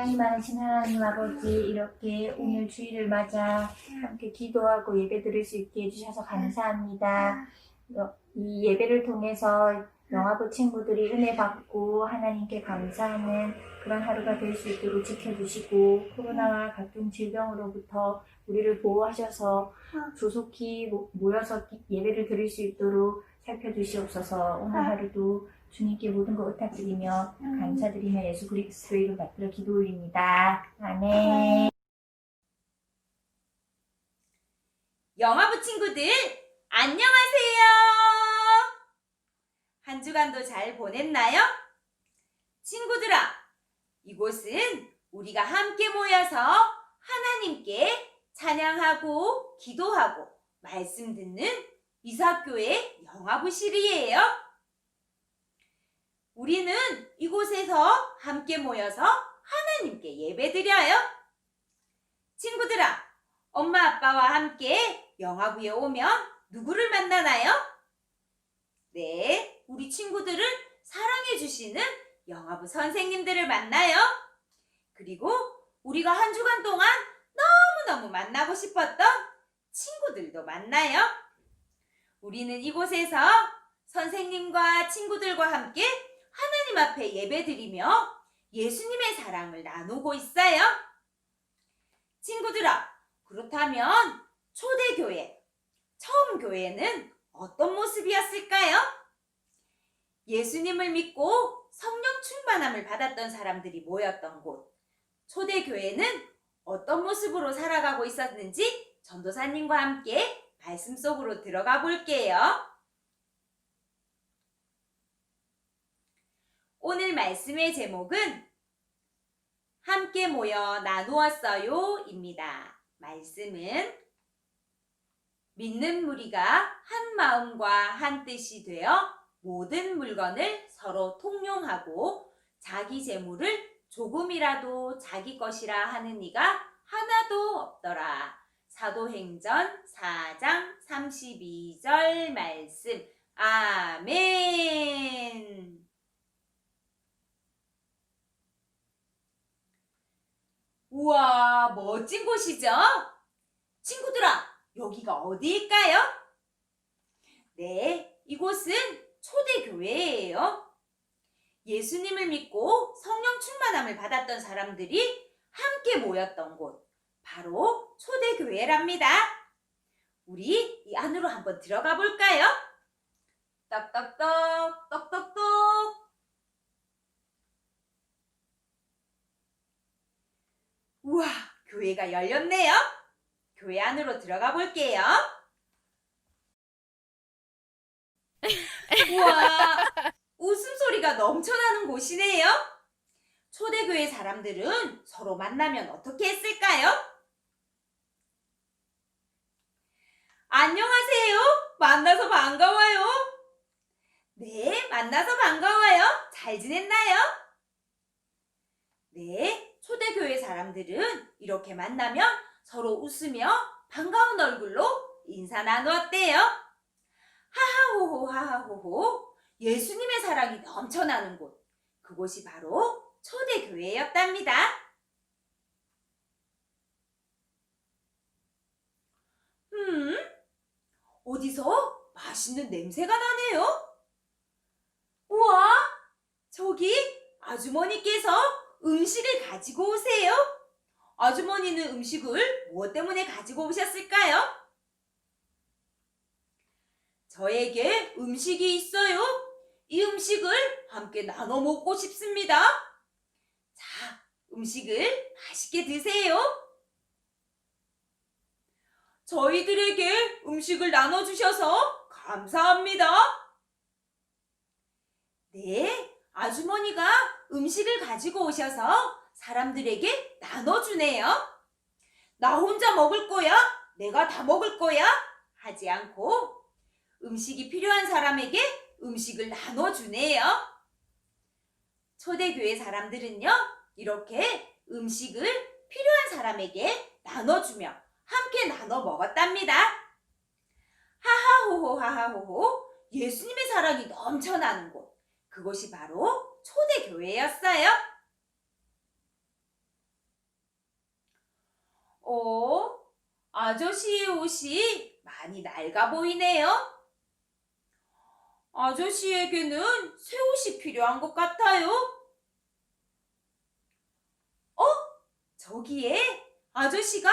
사랑이 많으신 하나님 아버지 이렇게 오늘 주일을 맞아 함께 기도하고 예배 드릴 수 있게 해주셔서 감사합니다. 여- 이 예배를 통해서 영화부 친구들이 은혜 받고 하나님께 감사하는 그런 하루가 될 수 있도록 지켜주시고 코로나와 각종 질병으로부터 우리를 보호하셔서 조속히 모- 모여서 기- 예배를 드릴 수 있도록 살펴주시옵소서 오늘 하루도 주님께 모든 것 부탁드리며 감사드리며 예수 그리스도의 이름 받들어 기도 올립니다. 아멘. 영화부 친구들, 안녕하세요! 한 주간도 잘 보냈나요? 친구들아, 이곳은 우리가 함께 모여서 하나님께 찬양하고 기도하고 말씀 듣는 이사교의 영화부실이에요. 우리는 이곳에서 함께 모여서 하나님께 예배드려요. 친구들아, 엄마 아빠와 함께 영화부에 오면 누구를 만나나요? 네, 우리 친구들을 사랑해 주시는 영화부 선생님들을 만나요. 그리고 우리가 한 주간 동안 너무너무 만나고 싶었던 친구들도 만나요. 우리는 이곳에서 선생님과 친구들과 함께 하나님 앞에 예배드리며 예수님의 사랑을 나누고 있어요. 친구들아, 그렇다면 초대교회, 처음 교회는 어떤 모습이었을까요? 예수님을 믿고 성령 충만함을 받았던 사람들이 모였던 곳, 초대교회는 어떤 모습으로 살아가고 있었는지 전도사님과 함께 말씀 속으로 들어가 볼게요. 오늘 말씀의 제목은 함께 모여 나누었어요 입니다. 말씀은 믿는 무리가 한 마음과 한 뜻이 되어 모든 물건을 서로 통용하고 자기 재물을 조금이라도 자기 것이라 하는 이가 하나도 없더라. 사도행전 4장 32절 말씀. 아멘. 우와, 멋진 곳이죠? 친구들아, 여기가 어디일까요? 네, 이곳은 초대교회예요. 예수님을 믿고 성령 충만함을 받았던 사람들이 함께 모였던 곳, 바로 초대교회랍니다. 우리 이 안으로 한번 들어가 볼까요? 떡떡떡, 떡떡떡. 우와, 교회가 열렸네요. 교회 안으로 들어가 볼게요. 우와, 웃음소리가 넘쳐나는 곳이네요. 초대교회 사람들은 서로 만나면 어떻게 했을까요? 안녕하세요. 만나서 반가워요. 네, 만나서 반가워요. 잘 지냈나요? 네, 초대교회 사람들은 이렇게 만나면 서로 웃으며 반가운 얼굴로 인사 나누었대요. 하하호호 하하호호 예수님의 사랑이 넘쳐나는 곳 그곳이 바로 초대교회였답니다. 음, 어디서 맛있는 냄새가 나네요? 우와, 저기 아주머니께서 음식을 가지고 오세요. 아주머니는 음식을 무엇 때문에 가지고 오셨을까요? 저에게 음식이 있어요. 이 음식을 함께 나눠 먹고 싶습니다. 자, 음식을 맛있게 드세요. 저희들에게 음식을 나눠주셔서 감사합니다. 네, 아주머니가 음식을 가지고 오셔서 사람들에게 나눠주네요. 나 혼자 먹을 거야? 내가 다 먹을 거야? 하지 않고 음식이 필요한 사람에게 음식을 나눠주네요. 초대교회 사람들은요, 이렇게 음식을 필요한 사람에게 나눠주며 함께 나눠 먹었답니다. 하하호호 하하호호 예수님의 사랑이 넘쳐나는 곳. 그곳이 바로 초대교회였어요. 어? 아저씨의 옷이 많이 낡아 보이네요. 아저씨에게는 새 옷이 필요한 것 같아요. 어? 저기에 아저씨가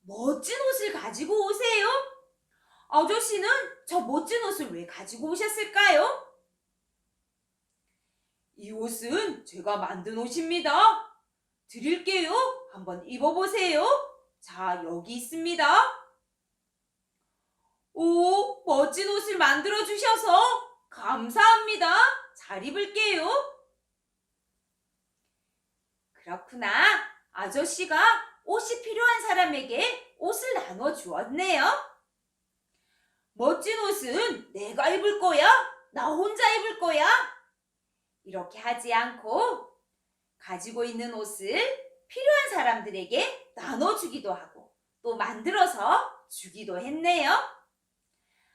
멋진 옷을 가지고 오세요. 아저씨는 저 멋진 옷을 왜 가지고 오셨을까요? 이 옷은 제가 만든 옷입니다. 드릴게요. 한번 입어보세요. 자, 여기 있습니다. 오, 멋진 옷을 만들어 주셔서 감사합니다. 잘 입을게요. 그렇구나. 아저씨가 옷이 필요한 사람에게 옷을 나눠 주었네요. 멋진 옷은 내가 입을 거야. 나 혼자 입을 거야. 이렇게 하지 않고 가지고 있는 옷을 필요한 사람들에게 나눠주기도 하고 또 만들어서 주기도 했네요.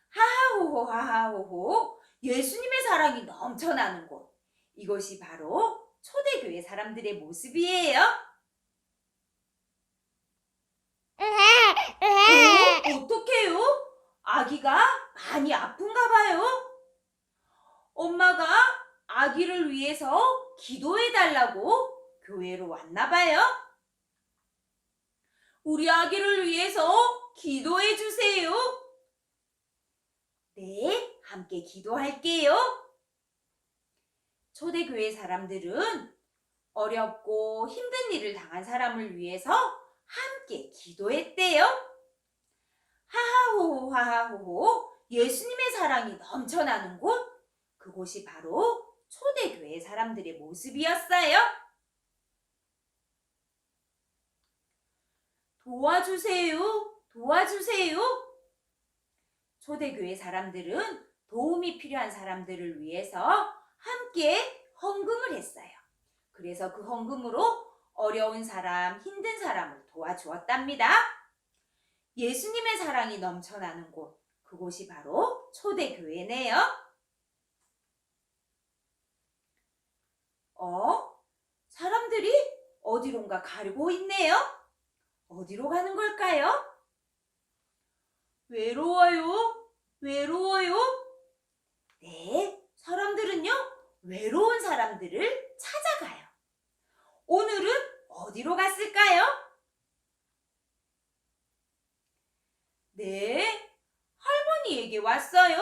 하하호호 하하호호 예수님의 사랑이 넘쳐나는 곳 이것이 바로 초대교회 사람들의 모습이에요. 어, 어떡해요? 아기가 많이 아픈가 봐요. 엄마가 아기를 위해서 기도해 달라고 교회로 왔나 봐요. 우리 아기를 위해서 기도해 주세요. 네, 함께 기도할게요. 초대교회 사람들은 어렵고 힘든 일을 당한 사람을 위해서 함께 기도했대요. 하하호호 하하호호 예수님의 사랑이 넘쳐나는 곳 그곳이 바로 초대교회 사람들의 모습이었어요. 도와주세요. 도와주세요. 초대교회 사람들은 도움이 필요한 사람들을 위해서 함께 헌금을 했어요. 그래서 그 헌금으로 어려운 사람, 힘든 사람을 도와주었답니다. 예수님의 사랑이 넘쳐나는 곳, 그곳이 바로 초대교회네요. 어? 사람들이 어디론가 가고 있네요. 어디로 가는 걸까요? 외로워요. 외로워요. 네, 사람들은요, 외로운 사람들을 찾아가요. 오늘은 어디로 갔을까요? 네, 할머니에게 왔어요.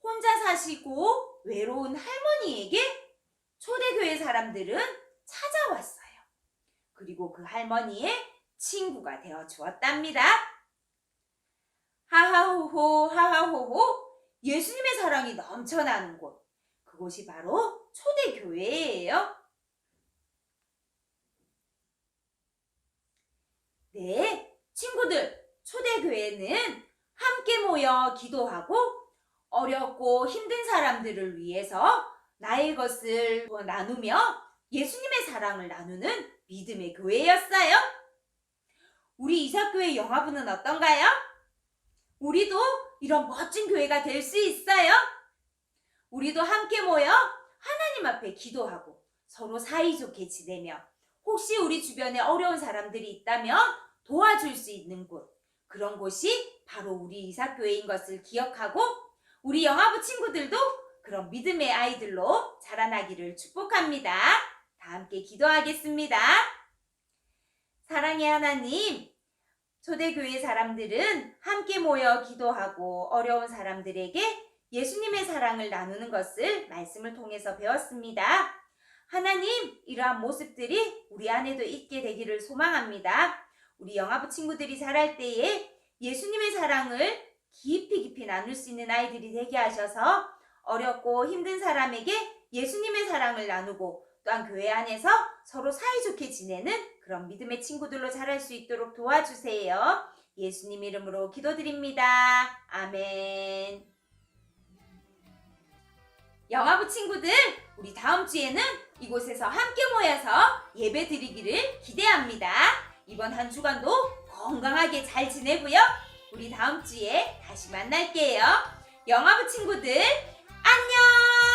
혼자 사시고 외로운 할머니에게 초대교회 사람들은 찾아왔어요. 그리고 그 할머니의 친구가 되어 주었답니다. 하하호호, 하하호호, 예수님의 사랑이 넘쳐나는 곳. 그곳이 바로 초대교회예요. 네, 친구들, 초대교회는 함께 모여 기도하고 어렵고 힘든 사람들을 위해서 나의 것을 나누며 예수님의 사랑을 나누는 믿음의 교회였어요. 우리 이사교회 영화부는 어떤가요? 우리도 이런 멋진 교회가 될 수 있어요. 우리도 함께 모여 하나님 앞에 기도하고 서로 사이좋게 지내며 혹시 우리 주변에 어려운 사람들이 있다면 도와줄 수 있는 곳 그런 곳이 바로 우리 이사교회인 것을 기억하고 우리 영화부 친구들도 그런 믿음의 아이들로 자라나기를 축복합니다. 다 함께 기도하겠습니다. 사랑의 하나님, 초대교회 사람들은 함께 모여 기도하고 어려운 사람들에게 예수님의 사랑을 나누는 것을 말씀을 통해서 배웠습니다. 하나님, 이러한 모습들이 우리 안에도 있게 되기를 소망합니다. 우리 영화부 친구들이 자랄 때에 예수님의 사랑을 깊이 깊이 나눌 수 있는 아이들이 되게 하셔서 어렵고 힘든 사람에게 예수님의 사랑을 나누고 또한 교회 안에서 서로 사이좋게 지내는 그런 믿음의 친구들로 자랄 수 있도록 도와주세요. 예수님 이름으로 기도드립니다. 아멘. 영화부 친구들, 우리 다음 주에는 이곳에서 함께 모여서 예배 드리기를 기대합니다. 이번 한 주간도 건강하게 잘 지내고요. 우리 다음 주에 다시 만날게요. 영화부 친구들, 안녕!